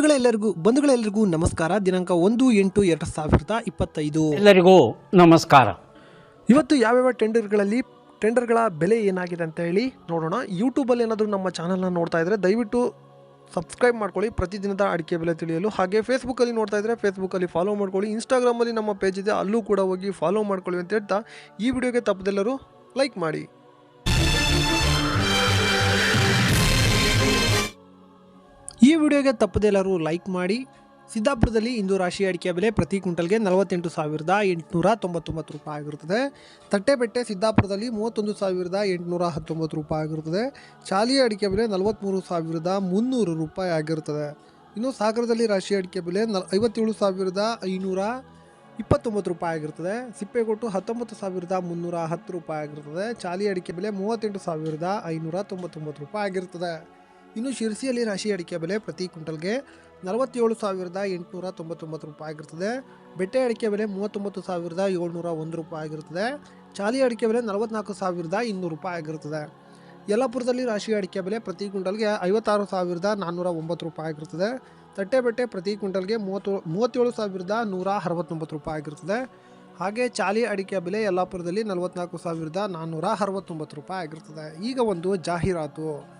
ಬಂಧುಗಳೆಲ್ಲರಿಗೂ ಬಂಧುಗಳೆಲ್ಲರಿಗೂ ನಮಸ್ಕಾರ. ದಿನಾಂಕ ಒಂದು ಎಂಟು ಎರಡು ಸಾವಿರದ ಇಪ್ಪತ್ತೈದು. ಎಲ್ಲರಿಗೂ ನಮಸ್ಕಾರ. ಇವತ್ತು ಯಾವ್ಯಾವ ಟೆಂಡರ್ಗಳಲ್ಲಿ ಟೆಂಡರ್ಗಳ ಬೆಲೆ ಏನಾಗಿದೆ ಅಂತ ಹೇಳಿ ನೋಡೋಣ. ಯೂಟ್ಯೂಬಲ್ಲಿ ಏನಾದರೂ ನಮ್ಮ ಚಾನಲ್ನ ನೋಡ್ತಾ ಇದ್ರೆ ದಯವಿಟ್ಟು ಸಬ್ಸ್ಕ್ರೈಬ್ ಮಾಡ್ಕೊಳ್ಳಿ. ಪ್ರತಿದಿನದ ಅಡಿಕೆ ಬೆಲೆ ತಿಳಿಯಲು. ಹಾಗೆ ಫೇಸ್ಬುಕ್ಕಲ್ಲಿ ನೋಡ್ತಾ ಇದ್ರೆ ಫೇಸ್ಬುಕ್ಕಲ್ಲಿ ಫಾಲೋ ಮಾಡ್ಕೊಳ್ಳಿ. ಇನ್ಸ್ಟಾಗ್ರಾಮಲ್ಲಿ ನಮ್ಮ ಪೇಜ್ ಇದೆ. ಅಲ್ಲೂ ಕೂಡ ಹೋಗಿ ಫಾಲೋ ಮಾಡ್ಕೊಳ್ಳಿ ಅಂತ ಹೇಳ್ತಾ ಈ ವಿಡಿಯೋಗೆ ತಪ್ಪದೆಲ್ಲರೂ ಲೈಕ್ ಮಾಡಿ. ವಿಡಿಯೋಗೆ ತಪ್ಪದೆಲ್ಲರೂ ಲೈಕ್ ಮಾಡಿ. ಸಿದ್ದಾಪುರದಲ್ಲಿ ಇಂದು ರಾಶಿ ಅಡಿಕೆ ಬೆಲೆ ಪ್ರತಿ ಕ್ವಿಂಟಲ್ಗೆ ನಲವತ್ತೆಂಟು ಸಾವಿರದ ಎಂಟುನೂರ ತೊಂಬತ್ತೊಂಬತ್ತು ರೂಪಾಯಿ ಆಗಿರುತ್ತದೆ. ತಟ್ಟೆಬೆಟ್ಟೆ ಸಿದ್ದಾಪುರದಲ್ಲಿ ಮೂವತ್ತೊಂದು ಸಾವಿರದ ಎಂಟುನೂರ ಹತ್ತೊಂಬತ್ತು ರೂಪಾಯಿ ಆಗಿರುತ್ತದೆ. ಚಾಲಿ ಅಡಿಕೆ ಬೆಲೆ ನಲವತ್ತ್ಮೂರು ಸಾವಿರದ ಮುನ್ನೂರು ರೂಪಾಯಿ ಆಗಿರುತ್ತದೆ. ಇನ್ನು ಸಾಗರದಲ್ಲಿ ರಾಶಿ ಅಡಿಕೆ ಬೆಲೆ ನಲ್, ಐವತ್ತೇಳು ಸಾವಿರದ ಐನೂರ ಇಪ್ಪತ್ತೊಂಬತ್ತು ರೂಪಾಯಿ ಆಗಿರ್ತದೆ ಸಿಪ್ಪೆಗೊಟ್ಟು ಹತ್ತೊಂಬತ್ತು ಸಾವಿರದ ಮುನ್ನೂರ ಹತ್ತು ರೂಪಾಯಿ ಆಗಿರ್ತದೆ ಚಾಲಿ ಅಡಿಕೆ ಬೆಲೆ ಮೂವತ್ತೆಂಟು ಸಾವಿರದ ಐನೂರ ತೊಂಬತ್ತೊಂಬತ್ತು ರೂಪಾಯಿ ಆಗಿರ್ತದೆ ಇನ್ನು ಶಿರಸಿಯಲ್ಲಿ ರಾಶಿ ಅಡಿಕೆ ಬೆಲೆ ಪ್ರತಿ ಕ್ವಿಂಟಲ್ಗೆ ನಲವತ್ತೇಳು ಸಾವಿರದ ಎಂಟುನೂರ ತೊಂಬತ್ತೊಂಬತ್ತು ರೂಪಾಯಿ ಆಗಿರ್ತದೆ. ಬೆಟ್ಟೆ ಅಡಿಕೆ ಬೆಲೆ ಮೂವತ್ತೊಂಬತ್ತು ಸಾವಿರದ ಏಳ್ನೂರ ಒಂದು ರೂಪಾಯಿ ಆಗಿರ್ತದೆ. ಚಾಲಿ ಅಡಿಕೆ ಬೆಲೆ ನಲವತ್ನಾಲ್ಕು ಸಾವಿರದ ಇನ್ನೂರು ರೂಪಾಯಿ ಆಗಿರ್ತದೆ. ಯಲ್ಲಾಪುರದಲ್ಲಿ ರಾಶಿ ಅಡಿಕೆ ಬೆಲೆ ಪ್ರತಿ ಕ್ವಿಂಟಲ್ಗೆ ಐವತ್ತಾರು ಸಾವಿರದ ನಾನ್ನೂರ ಒಂಬತ್ತು ರೂಪಾಯಿ ಆಗಿರ್ತದೆ. ತಟ್ಟೆಬೆಟ್ಟೆ ಪ್ರತಿ ಕ್ವಿಂಟಲ್ಗೆ ಮೂವತ್ತು, ಮೂವತ್ತೇಳು ಸಾವಿರದ ನೂರ ಅರವತ್ತೊಂಬತ್ತು ರೂಪಾಯಿ ಆಗಿರ್ತದೆ. ಹಾಗೆ ಚಾಲಿ ಅಡಿಕೆ ಬೆಲೆ ಯಲ್ಲಾಪುರದಲ್ಲಿ ನಲವತ್ತ್ನಾಲ್ಕು ಸಾವಿರದ ನಾನ್ನೂರ ಅರವತ್ತೊಂಬತ್ತು ರೂಪಾಯಿ ಆಗಿರ್ತದೆ. ಈಗ ಒಂದು ಜಾಹೀರಾತು.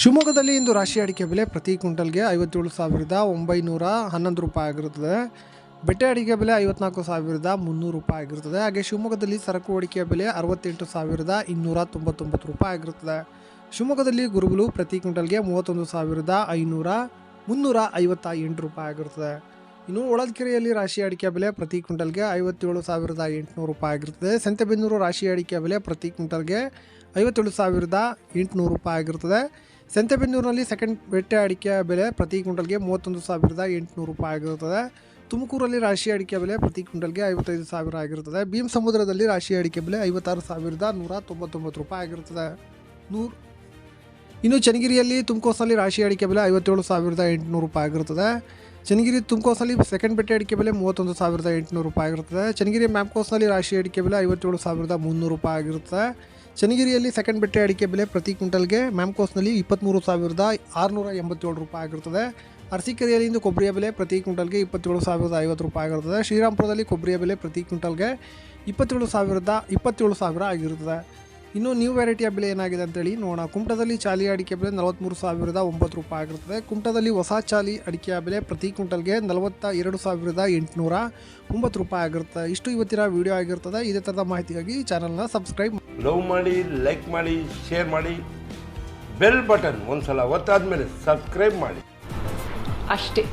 ಶಿವಮೊಗ್ಗದಲ್ಲಿ ಇಂದು ರಾಶಿ ಅಡಿಕೆ ಬೆಲೆ ಪ್ರತಿ ಕ್ವಿಂಟಲ್ಗೆ ಐವತ್ತೇಳು ಸಾವಿರದ ಒಂಬೈನೂರ ಹನ್ನೊಂದು ರೂಪಾಯಿ ಆಗಿರುತ್ತದೆ. ಬೆಟ್ಟೆ ಅಡಿಕೆ ಬೆಲೆ ಐವತ್ನಾಲ್ಕು ಸಾವಿರದ ಮುನ್ನೂರು ರೂಪಾಯಿ ಆಗಿರುತ್ತದೆ. ಹಾಗೆ ಶಿವಮೊಗ್ಗದಲ್ಲಿ ಸರಕು ಅಡಿಕೆ ಬೆಲೆ ಅರವತ್ತೆಂಟು ಸಾವಿರದ ಇನ್ನೂರ ತೊಂಬತ್ತೊಂಬತ್ತು ರೂಪಾಯಿ ಆಗಿರುತ್ತದೆ. ಶಿವಮೊಗ್ಗದಲ್ಲಿ ಗುರುಗಳು ಪ್ರತಿ ಕ್ವಿಂಟಲ್ಗೆ ಮೂವತ್ತೊಂದು ಸಾವಿರದ ಐನೂರ ಮುನ್ನೂರ ಐವತ್ತ ಎಂಟು ರೂಪಾಯಿ ಆಗಿರುತ್ತದೆ. ಇನ್ನು ಒಳದ್ಕೆರೆಯಲ್ಲಿ ರಾಶಿ ಅಡಿಕೆ ಬೆಲೆ ಪ್ರತಿ ಕ್ವಿಂಟಲ್ಗೆ ಐವತ್ತೇಳು ಸಾವಿರದ ಎಂಟುನೂರು ರೂಪಾಯಿ ಆಗಿರುತ್ತದೆ. ಸಂತೆಬೆನ್ನೂರು ರಾಶಿ ಅಡಿಕೆ ಬೆಲೆ ಪ್ರತಿ ಕ್ವಿಂಟಲ್ಗೆ ಐವತ್ತೇಳು ಸಾವಿರದ ಎಂಟುನೂರು ರೂಪಾಯಿ ಆಗಿರುತ್ತದೆ. ಸಂತೆಬೆನ್ನೂರಿನಲ್ಲಿ ಸೆಕೆಂಡ್ ಬೆಟ್ಟೆ ಅಡಿಕೆ ಬೆಲೆ ಪ್ರತಿ ಕ್ವಿಂಟಲ್ಗೆ ಮೂವತ್ತೊಂದು ಸಾವಿರದ ಎಂಟುನೂರು ರೂಪಾಯಿ ಆಗಿರುತ್ತದೆ. ತುಮಕೂರಲ್ಲಿ ರಾಶಿ ಅಡಿಕೆ ಬೆಲೆ ಪ್ರತಿ ಕ್ವಿಂಟಲ್ಗೆ ಐವತ್ತೈದು ಸಾವಿರ ಆಗಿರುತ್ತದೆ. ಭೀಮ್ ಸಮುದ್ರದಲ್ಲಿ ರಾಶಿ ಅಡಿಕೆ ಬೆಲೆ ಐವತ್ತಾರು ಸಾವಿರದ ನೂರ ತೊಂಬತ್ತೊಂಬತ್ತು ರೂಪಾಯಿ ಆಗಿರುತ್ತದೆ. ನೂರು ಇನ್ನು ಚನ್ನಗಿರಿಯಲ್ಲಿ ತುಮಕೋಸಲ್ಲಿ ರಾಶಿ ಅಡಿಕೆ ಬೆಲೆ ಐವತ್ತೇಳು ಸಾವಿರದ ಎಂಟುನೂರು ರೂಪಾಯಿ ಆಗಿರುತ್ತದೆ. ಚನ್ನಗಿರಿ ತುಮಕೋಸಲ್ಲಿ ಸೆಕೆಂಡ್ ಬೆಟ್ಟೆ ಅಡಿಕೆ ಬೆಲೆ ಮೂವತ್ತೊಂದು ಸಾವಿರದ ಎಂಟುನೂರು ರೂಪಾಯಿ ಆಗಿರುತ್ತದೆ. ಚನ್ನಗಿರಿ ಮ್ಯಾಮ್ಕೋಸ್ನಲ್ಲಿ ರಾಶಿ ಅಡಿಕೆ ಬೆಲೆ ಐವತ್ತೇಳು ಸಾವಿರದ ಮುನ್ನೂರು ರೂಪಾಯಿ ಆಗಿರುತ್ತದೆ. ಚನ್ನಗಿರಿಯಲ್ಲಿ ಸೆಕೆಂಡ್ ಬೆಟ್ಟೆ ಅಡಿಕೆ ಬೆಲೆ ಪ್ರತಿ ಕ್ವಿಂಟಲ್ಗೆ ಮ್ಯಾಮ್ಕೋಸ್ನಲ್ಲಿ ಇಪ್ಪತ್ತ್ಮೂರು ಸಾವಿರದ ಆರುನೂರ ಎಂಬತ್ತೇಳು ರೂಪಾಯಿ ಆಗಿರುತ್ತದೆ. ಅರಸೀಕೆರೆಯಲ್ಲಿ ಇಂದು ಕೊಬ್ಬರಿಯ ಬೆಲೆ ಪ್ರತಿ ಕ್ವಿಂಟಲ್ಗೆ ಇಪ್ಪತ್ತೇಳು ಸಾವಿರದ ಐವತ್ತು ರೂಪಾಯಿ ಆಗಿರುತ್ತದೆ. ಶ್ರೀರಾಮ್ಪುರದಲ್ಲಿ ಕೊಬ್ಬರಿಯ ಬೆಲೆ ಪ್ರತಿ ಕ್ವಿಂಟಲ್ಗೆ ಇಪ್ಪತ್ತೇಳು ಸಾವಿರದ ಇಪ್ಪತ್ತೇಳು ಸಾವಿರ ಆಗಿರುತ್ತದೆ. ಇನ್ನು ನ್ಯೂ ವೆರೈಟಿಯ ಬೆಲೆ ಏನಾಗಿದೆ ಅಂತೇಳಿ ನೋಡೋಣ. ಕುಮಟದಲ್ಲಿ ಚಾಲಿ ಅಡಿಕೆ ಬೆಲೆ ನಲವತ್ತ್ಮೂರು ಸಾವಿರದ ಒಂಬತ್ತು ರೂಪಾಯಿ ಆಗಿರುತ್ತದೆ ಕುಮಟದಲ್ಲಿ ಹೊಸ ಚಾಲಿ ಅಡಿಕೆಯ ಬೆಲೆ ಪ್ರತಿ ಕ್ವಿಂಟಲ್ಗೆ ನಲವತ್ತ ಎರಡು ಸಾವಿರದ ಎಂಟುನೂರ ಒಂಬತ್ತು ರೂಪಾಯಿ ಆಗಿರುತ್ತೆ. ಇಷ್ಟು ಇವತ್ತಿನ ವಿಡಿಯೋ ಆಗಿರ್ತದೆ. ಇದೇ ಥರದ ಮಾಹಿತಿಗಾಗಿ ಚಾನಲ್ನ ಸಬ್ಸ್ಕ್ರೈಬ್ ಲವ್ ಮಾಡಿ ಲೈಕ್ ಮಾಡಿ ಶೇರ್ ಮಾಡಿ ಬೆಲ್ ಬಟನ್ ಒಂದ್ಸಲ ಒತ್ತಾದ್ಮೇಲೆ ಸಬ್ಸ್ಕ್ರೈಬ್ ಮಾಡಿ. ಅಷ್ಟೇ.